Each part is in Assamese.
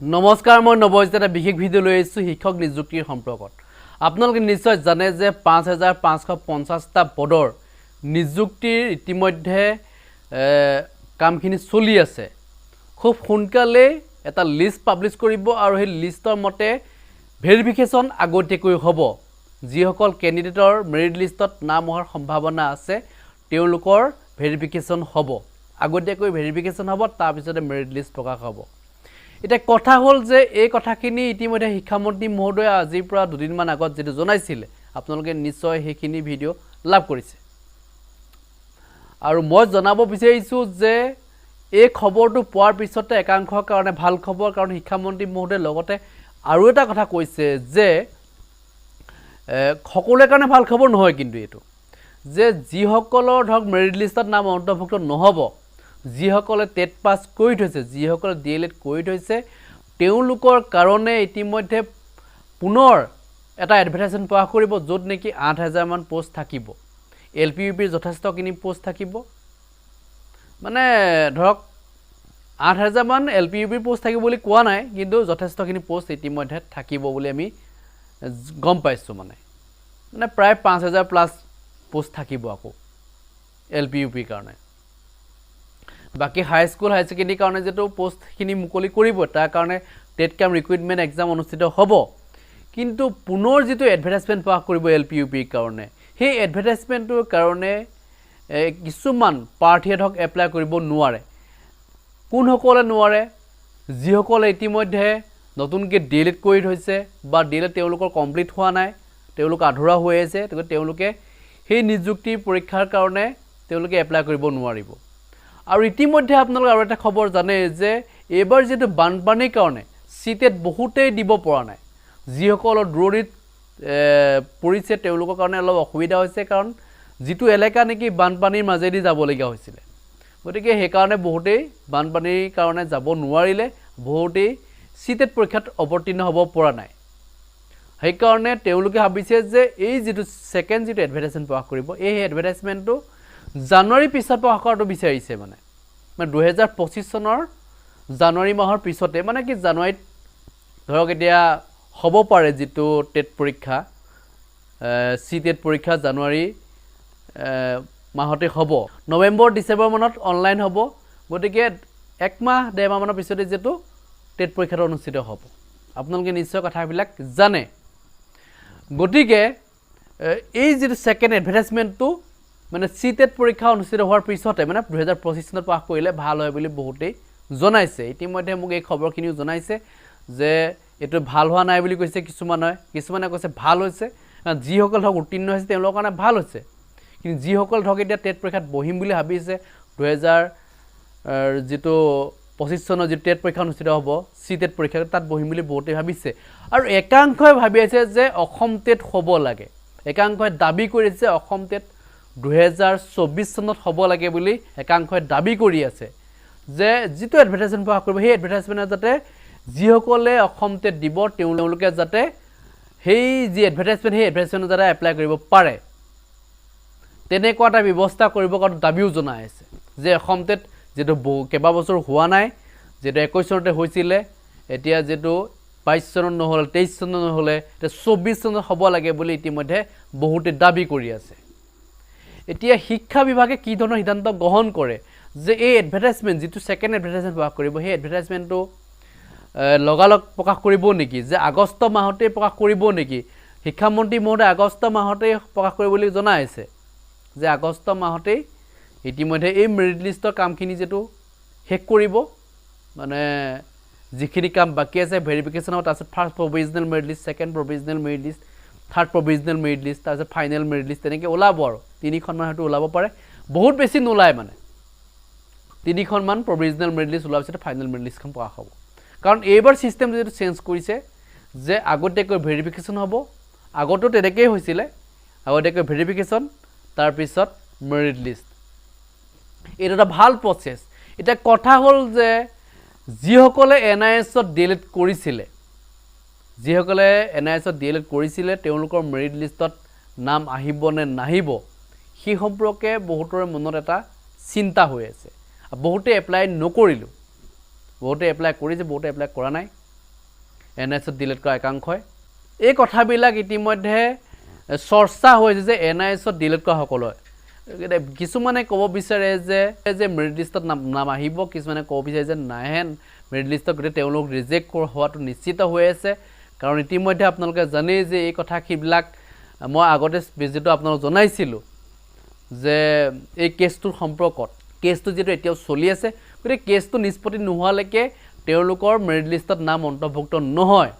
নমস্কাৰ মই নৱজিত এটা বিশেষ ভিডিঅ' লৈ আহিছোঁ শিক্ষক নিযুক্তিৰ সম্পৰ্কত। আপোনালোকে নিশ্চয় জানে যে পাঁচ হাজাৰ পাঁচশ পঞ্চাছটা পদৰ নিযুক্তিৰ ইতিমধ্যে কামখিনি চলি আছে। খুব সোনকালেই এটা লিষ্ট পাব্লিছ কৰিব আৰু সেই লিষ্টৰ মতে ভেৰিফিকেশ্যন আগতীয়াকৈ হ'ব। যিসকল কেণ্ডিডেটৰ মেৰিট লিষ্টত নাম অহাৰ সম্ভাৱনা আছে তেওঁলোকৰ ভেৰিফিকেশ্যন হ'ব। আগতীয়াকৈ ভেৰিফিকেশ্যন হ'ব তাৰপিছতে মেৰিট লিষ্ট প্ৰকাশ হ'ব। এতিয়া কথা হ'ল যে এই কথাখিনি ইতিমধ্যে শিক্ষামন্ত্ৰী মহোদয়ে আজিৰ পৰা দুদিনমান আগত যিটো জনাইছিলে আপোনালোকে নিশ্চয় সেইখিনি ভিডিঅ' লাভ কৰিছে। আৰু মই জনাব বিচাৰিছোঁ যে এই খবৰটো পোৱাৰ পিছতে একাংশৰ কাৰণে ভাল খবৰ কাৰণ শিক্ষামন্ত্ৰী মহোদয়ে লগতে আৰু এটা কথা কৈছে যে সকলোৰে কাৰণে ভাল খবৰ নহয় কিন্তু এইটো যে যিসকলৰ ধৰক মেৰিট লিষ্টত নাম অন্তৰ্ভুক্ত নহ'ব যিসকলে টেট পাছ কৰি থৈছে যিসকলে ডি এল এড কৰি থৈছে তেওঁলোকৰ কাৰণে ইতিমধ্যে পুনৰ এটা এডভাৰটাইজমেণ্ট প্ৰকাশ কৰিব য'ত নেকি আঠ হাজাৰমান পষ্ট থাকিব। এল পি ইউ পিৰ যথেষ্টখিনি পষ্ট থাকিব। মানে ধৰক আঠ হাজাৰমান এল পি ইউ পিৰ পষ্ট থাকিব বুলি কোৱা নাই কিন্তু যথেষ্টখিনি পষ্ট ইতিমধ্যে থাকিব বুলি আমি গম পাইছোঁ মানে। মানে প্ৰায় পাঁচ হাজাৰ প্লাছ পষ্ট থাকিব আকৌ এল পি ইউ পিৰ কাৰণে। বাকী হাই ছেকেণ্ডেৰীৰ কাৰণে যিটো পষ্টখিনি মুকলি কৰিব, তাৰ কাৰণে টেট কাম ৰিক্ৰুইটমেণ্ট এক্সাম অনুষ্ঠিত হ'ব। কিন্তু পুনৰ যিটো এডভাৰটাইজমেণ্ট প্ৰকাশ কৰিব এল পি ইউ পিৰ কাৰণে, সেই এডভাৰটাইজমেণ্টটোৰ কাৰণে কিছুমান প্ৰাৰ্থীয়ে ধৰক এপ্লাই কৰিব নোৱাৰে। কোনসকলে নোৱাৰে? যিসকলে ইতিমধ্যে নতুনকৈ ডি এল এড কৰি থৈছে বা ডি তেওঁলোকৰ কমপ্লিট হোৱা নাই, তেওঁলোক আধৰুৱা হৈ আছে, গতিকে তেওঁলোকে সেই নিযুক্তিৰ পৰীক্ষাৰ কাৰণে তেওঁলোকে এপ্লাই কৰিব নোৱাৰিব। আৰু ইতিমধ্যে আপোনালোকে আৰু এটা খবৰ জানে যে এইবাৰ যিটো বানপানীৰ কাৰণে চিটেট বহুতেই দিব পৰা নাই। যিসকলৰ দূৰণিত পৰিছে তেওঁলোকৰ কাৰণে অলপ অসুবিধা হৈছে কাৰণ যিটো এলেকা নেকি বানপানীৰ মাজেদি যাবলগীয়া হৈছিলে। গতিকে সেইকাৰণে বহুতেই বানপানীৰ কাৰণে যাব নোৱাৰিলে বহুতেই চিটেট পৰীক্ষাত অৱতীৰ্ণ হ'ব পৰা নাই। সেইকাৰণে তেওঁলোকে ভাবিছে যে এই যিটো ছেকেণ্ড যিটো এডভাৰটাইজমেণ্ট প্ৰকাশ কৰিব এই এডভাৰটাইজমেণ্টটো জানুৱাৰীৰ পিছত প্ৰকাশ কৰাটো বিচাৰিছে মানে। মানে দুহেজাৰ পঁচিছ চনৰ জানুৱাৰী মাহৰ পিছতে মানে কি জানুৱাৰীত ধৰক এতিয়া হ'ব পাৰে যিটো টেট পৰীক্ষা চি টেট পৰীক্ষা জানুৱাৰী মাহতে হ'ব। নৱেম্বৰ ডিচেম্বৰ মানত অনলাইন হ'ব গতিকে একমাহ ডেৰমাহমানৰ পিছতে যিটো টেট পৰীক্ষাটো অনুষ্ঠিত হ'ব। আপোনালোকে নিশ্চয় কথাবিলাক জানে। গতিকে এই যিটো ছেকেণ্ড এডভাৰটাইজমেণ্টটো মানে চি টেট পৰীক্ষা অনুষ্ঠিত হোৱাৰ পিছতে মানে দুহেজাৰ পঁচিছ চনত প্ৰকাশ কৰিলে ভালো হয় বুলি বহুতেই জনাইছে। ইতিমধ্যে মোক এই খবৰখিনিও জনাইছে যে এইটো ভালো হোৱা নাই বুলি কৈছে কিছুমানে কিছুমানে কৈছে ভালো হৈছে। যিসকল ধৰক উত্তীৰ্ণ হৈছে, তেওঁলোকৰ কাৰণে ভালো হৈছে। কিন্তু যিসকল ধৰক এতিয়া টেট পৰীক্ষাত বহিম বুলি ভাবিছে, দুহেজাৰ যিটো পঁচিছ চনৰ যিটো টেট পৰীক্ষা অনুষ্ঠিত হ'ব চি টেট পৰীক্ষা তাত বহিম বুলি বহুতেই ভাবিছে। আৰু একাংশই ভাবি আছে যে অসম টেট হ'ব লাগে। একাংশই দাবি কৰিছে অসম টেট দুহেজাৰ চৌবিছ চনত হ'ব লাগে বুলি একাংশই দাবি কৰি আছে যে যিটো এডভাৰটাইজমেণ্ট প্ৰকাশ কৰিব, সেই এডভাৰটাইজমেণ্টত যাতে যিসকলে অসম টেট দিব, তেওঁলোকে যাতে সেই যি এডভাৰটাইজমেণ্ট সেই এডভাৰটাইজমেণ্টত যাতে এপ্লাই কৰিব পাৰে। তেনেকুৱা এটা ব্যৱস্থা কৰিব কাৰণে দাবীও জনাই আছে যে অসম টেট যিটো কেইবাবছৰ হোৱা নাই যিটো একৈছ চনতে হৈছিলে, এতিয়া যিটো বাইছ চনত নহ'লে, তেইছ চনত নহ'লে, এতিয়া চৌব্বিছ চনত হ'ব লাগে বুলি ইতিমধ্যে বহুতে দাবি কৰি আছে। এতিয়া শিক্ষা বিভাগে কি ধৰণৰ সিদ্ধান্ত গ্ৰহণ কৰে? যে এই এডভাৰটাইজমেণ্ট যিটো ছেকেণ্ড এডভাৰটাইজমেণ্ট প্ৰকাশ কৰিব, সেই এডভাৰটাইজমেণ্টটো লগালগ প্ৰকাশ কৰিব নেকি? যে আগষ্ট মাহতেই প্ৰকাশ কৰিব নেকি? শিক্ষামন্ত্ৰী মহোদয় আগষ্ট মাহতেই প্ৰকাশ কৰিব বুলি আছে যে আগষ্ট মাহতেই ইতিমধ্যে এই মেৰিট লিষ্টৰ কামখিনি যিটো শেষ কৰিব মানে যিখিনি কাম বাকী আছে ভেৰিফিকেশ্যন হ'ব তাৰপিছত first provisional merit list second provisional merit list third provisional merit list তাৰপিছত ফাইনেল মেৰিট লিষ্ট তেনেকৈ ওলাব আৰু। তিনিখনমান হয়তো ওলাব পাৰে। বহুত বেছি নোলায় মানে। তিনিখনমান প্ৰভিজনেল মেৰিট লিষ্ট ওলোৱাৰ পিছতে ফাইনেল মেৰিট লিষ্টখন প্ৰকাশ হ'ব। কাৰণ এইবাৰ ছিষ্টেম যিটো চেঞ্জ কৰিছে যে আগতীয়াকৈ ভেৰিফিকেশ্যন হ'ব আগতো তেনেকেই হৈছিলে আগতীয়াকৈ ভেৰিফিকেশ্যন তাৰপিছত মেৰিট লিষ্ট এইটো এটা ভাল প্ৰচেছ এতিয়া কথা হ'ল যে যিসকলে এন আই এছত ডি এল এড কৰিছিলে যিসকলে এন আই এছত ডি এল এড কৰিছিলে তেওঁলোকৰ মেৰিট লিষ্টত নাম আহিব নে নাহিব সেই সম্পৰ্কে বহুতৰে মনত এটা চিন্তা হৈ আছে। বহুতে এপ্লাই নকৰিলোঁ। বহুতে এপ্লাই কৰিছে, বহুতে এপ্লাই কৰা নাই। এন আই এছত ডিলিট কৰা একাংশই এই কথাবিলাক ইতিমধ্যে চৰ্চা হৈছে যে এন আই এছত ডিলিট কৰা সকলোৱে কিছুমানে ক'ব বিচাৰে যে যে মেৰিট লিষ্টত নাম নাম আহিব, কিছুমানে ক'ব বিচাৰে যে নাহে। মেৰিট লিষ্টত গতিকে তেওঁলোক ৰিজেক্ট হোৱাটো নিশ্চিত হৈ আছে। কাৰণ ইতিমধ্যে আপোনালোকে জানেই যে এই কথাবিলাক মই আগতে ভিডিঅ'টো আপোনালোকক জনাইছিলোঁ। যে এই কেছটোৰ সম্পৰ্কত কেছটো যিহেতু এতিয়াও চলি আছে গতিকে কেছটো নিষ্পত্তি নোহোৱালৈকে তেওঁলোকৰ মেৰিট লিষ্টত নাম অন্তৰ্ভুক্ত নহয়।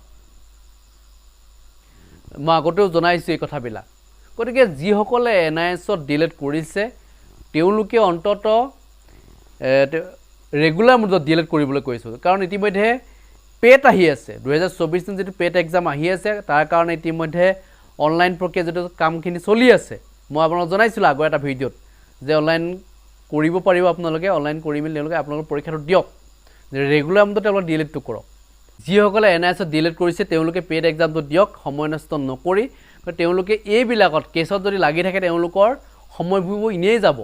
মই আগতেও জনাইছোঁ এই কথাবিলাক। গতিকে যিসকলে এন আই এছত ডিলেট কৰিছে তেওঁলোকে অন্তত ৰেগুলাৰ মুডত ডিলেট কৰিবলৈ কৈছোঁ। কাৰণ ইতিমধ্যে পেট আহি আছে। দুহেজাৰ চৌবিছ চন যিটো পেট এক্সাম আহি আছে তাৰ কাৰণে ইতিমধ্যে অনলাইন প্ৰক্ৰিয়া যিটো কামখিনি চলি আছে। মই আপোনালোকক জনাইছিলোঁ আগৰ এটা ভিডিঅ'ত যে অনলাইন কৰিব পাৰিব আপোনালোকে অনলাইন কৰি মেলি তেওঁলোকে আপোনালোকৰ পৰীক্ষাটো দিয়ক। ৰেগুলাৰ মুডত তেওঁলোকে ডিলেটটো কৰক। যিসকলে এন আই এছত ডিলেট কৰিছে তেওঁলোকে পেড এক্সামটো দিয়ক সময় নষ্ট নকৰি তেওঁলোকে এইবিলাকত কেছত যদি লাগি থাকে তেওঁলোকৰ সময়বোৰ এনেই যাব।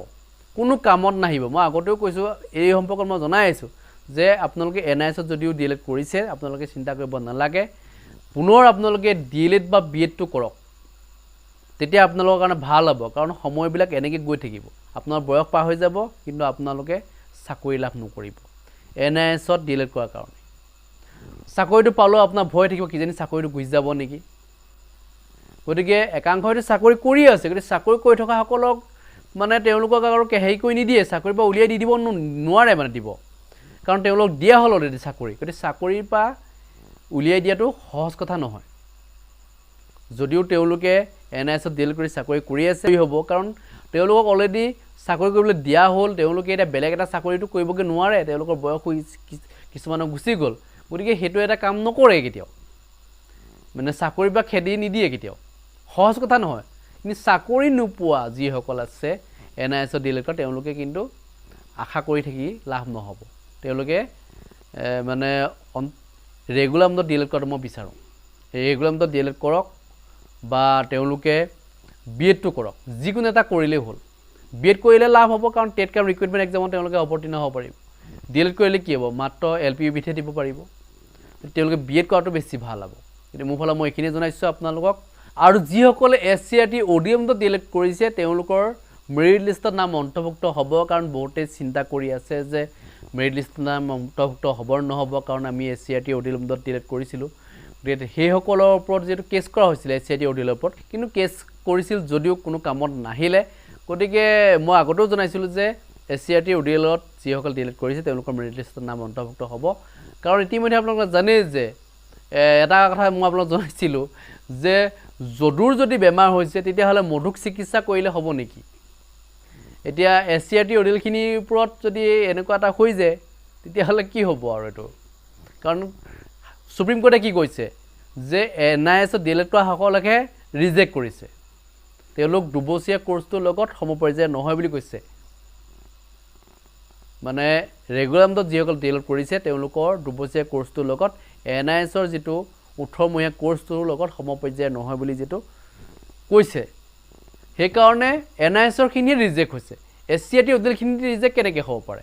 কোনো কামত নাহিব। মই আগতেও কৈছোঁ এই সম্পৰ্কত মই জনাই আছোঁ যে আপোনালোকে এন আই এছত যদিও ডি এল এড কৰিছে আপোনালোকে চিন্তা কৰিব নালাগে। পুনৰ আপোনালোকে ডি এল এড বা বি এডটো কৰক। তেতিয়া আপোনালোকৰ কাৰণে ভাল হ'ব কাৰণ সময়বিলাক এনেকৈ গৈ থাকিব। আপোনাৰ বয়স পাৰ হৈ যাব কিন্তু আপোনালোকে চাকৰি লাভ নকৰিব। এন আই এছত ডি এল এড কৰাৰ কাৰণে। চাকৰিটো পালেও আপোনাৰ ভয় থাকিব কিজানি চাকৰিটো গুচি যাব নেকি? গতিকে একাংশ হয়তো চাকৰি কৰিয়ে আছে গতিকে চাকৰি কৰি থকাসকলক মানে তেওঁলোকক আৰু হেৰি কৰি নিদিয়ে চাকৰিৰ পৰা উলিয়াই দি দিব নোৱাৰে মানে দিব। কাৰণ তেওঁলোক দিয়া হ'ল অলৰেডি চাকৰি গতিকে চাকৰিৰ পৰা উলিয়াই দিয়াটো সহজ কথা নহয়। যদিও তেওঁলোকে এন আই এছত ডিল কৰি চাকৰি কৰি আছে হ'ব। কাৰণ তেওঁলোকক অলৰেডি চাকৰি কৰিবলৈ দিয়া হ'ল তেওঁলোকে এতিয়া বেলেগ এটা চাকৰিটো কৰিবগৈ নোৱাৰে তেওঁলোকৰ বয়স হৈ কি- কিছুমানৰ গুচি গ'ল। গতিকে সেইটো এটা কাম নকৰে কেতিয়াও। মানে চাকৰি বা খেদি নিদিয়ে কেতিয়াও। সহজ কথা নহয়। কিন্তু চাকৰি নোপোৱা যিসকল আছে এন আই এছত ডিলেট কৰা তেওঁলোকে কিন্তু আশা কৰি থাকি লাভ নহ'ব। তেওঁলোকে মানে ৰেগুলাৰ মদত ডিলেট কৰাটো মই বিচাৰোঁ। ৰেগুলাৰ মদত ডিলেট কৰক বা তেওঁলোকে বি এডটো কৰক যিকোনো এটা কৰিলেই হ'ল। বি এড কৰিলে লাভ হ'ব কাৰণ টেট কাম ৰিক্ৰুইটমেণ্ট এক্সামত তেওঁলোকে অৱতীৰ্ণ হ'ব পাৰিব। ডি এল এড কৰিলে কি হ'ব? মাত্ৰ এল পি ইউ বিতহে দিব পাৰিব। তেওঁলোকে বি এড কৰাটো বেছি ভাল হ'ব। কিন্তু মোৰ ফালে মই এইখিনি জনাইছোঁ আপোনালোকক। আৰু যিসকলে S C R T O' D এমটো ডিলেক্ট কৰিছে তেওঁলোকৰ মেৰিট লিষ্টত নাম অন্তৰ্ভুক্ত হ'ব কাৰণ বহুতেই চিন্তা কৰি আছে যে মেৰিট লিষ্টত নাম অন্তৰ্ভুক্ত হ'ব নহ'ব কাৰণ আমি S C R T O' D এমটো ডিলেক্ট কৰিছিলোঁ। গতিকে সেইসকলৰ ওপৰত যিহেতু কেছ কৰা হৈছিলে S C R T O' D এলৰ ওপৰত কিন্তু কেছ কৰিছিল যদিও কোনো কামত নাহিলে। গতিকে মই আগতেও জনাইছিলোঁ যে S C R T O' D এলত যিসকল ডিলেক্ট কৰিছে তেওঁলোকৰ মেৰিট লিষ্টত নাম অন্তৰ্ভুক্ত হ'ব। কাৰণ ইতিমধ্যে আপোনালোকে জানেই যে এটা কথা মই আপোনালোকক জনাইছিলোঁ যে যদুৰ যদি বেমাৰ হৈছে তেতিয়াহ'লে মধুক চিকিৎসা কৰিলে হ'ব নেকি? এতিয়া এছ চি আৰ টি অডিলখিনিৰ ওপৰত যদি এনেকুৱা এটা হৈ যায় তেতিয়াহ'লে কি হ'ব আৰু এইটো? কাৰণ সুপ্ৰিম কোৰ্টে কি কৈছে? যে এন আই এছত ডিলেট কৰা সকলকহে ৰিজেক্ট কৰিছে। তেওঁলোক দুবছৰীয়া কোৰ্চটোৰ লগত সমপৰ্যায় নহয় বুলি কৈছে। মানে ৰেগুলাৰ যিসকল ডিলেট কৰিছে তেওঁলোকৰ দুবছৰীয়া কোৰ্চটোৰ লগত এন আই এছৰ যিটো ওঠৰমহীয়া কোৰ্চটোৰ লগত সমপৰ্যায় নহয় বুলি যিটো কৈছে। সেইকাৰণে এন আই এছৰখিনিয়ে ৰিজেক্ট হৈছে। এছ চি আই টি অডিলখিনি ৰিজেক্ট কেনেকৈ হ'ব পাৰে?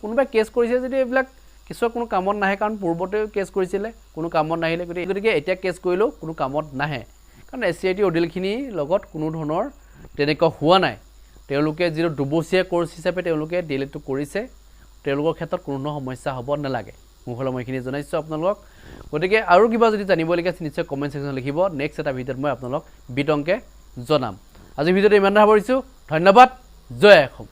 কোনোবাই কেছ কৰিছে যদি এইবিলাক কিছুমান কোনো কামত নাহে কাৰণ পূৰ্বতেও কেছ কৰিছিলে কোনো কামত নাহিলে গতিকে গতিকে এতিয়া কেছ কৰিলেও কোনো কামত নাহে। কাৰণ এছ চি আই টি অডিলখিনিৰ লগত কোনো ধৰণৰ তেনেকুৱা হোৱা নাই। তেওঁলোকে যিটো দুবছৰীয়া কোৰ্চ হিচাপে তেওঁলোকে ডিলেটটো কৰিছে তেওঁলোকৰ ক্ষেত্ৰত কোনো ধৰণৰ সমস্যা হ'ব নালাগে। মোৰ ফালে মই এইখিনি জনাইছোঁ আপোনালোকক। গতিকে আৰু কিবা যদি জানিবলগীয়া আছে নিশ্চয় কমেণ্ট ছেকশ্যনত লিখিব। নেক্সট এটা ভিডিঅ'ত মই আপোনালোকক বিতংকে জনাম। আজি ভিডিঅ'টো ইমানতে সামৰিছোঁ। ধন্যবাদ। জয় অসম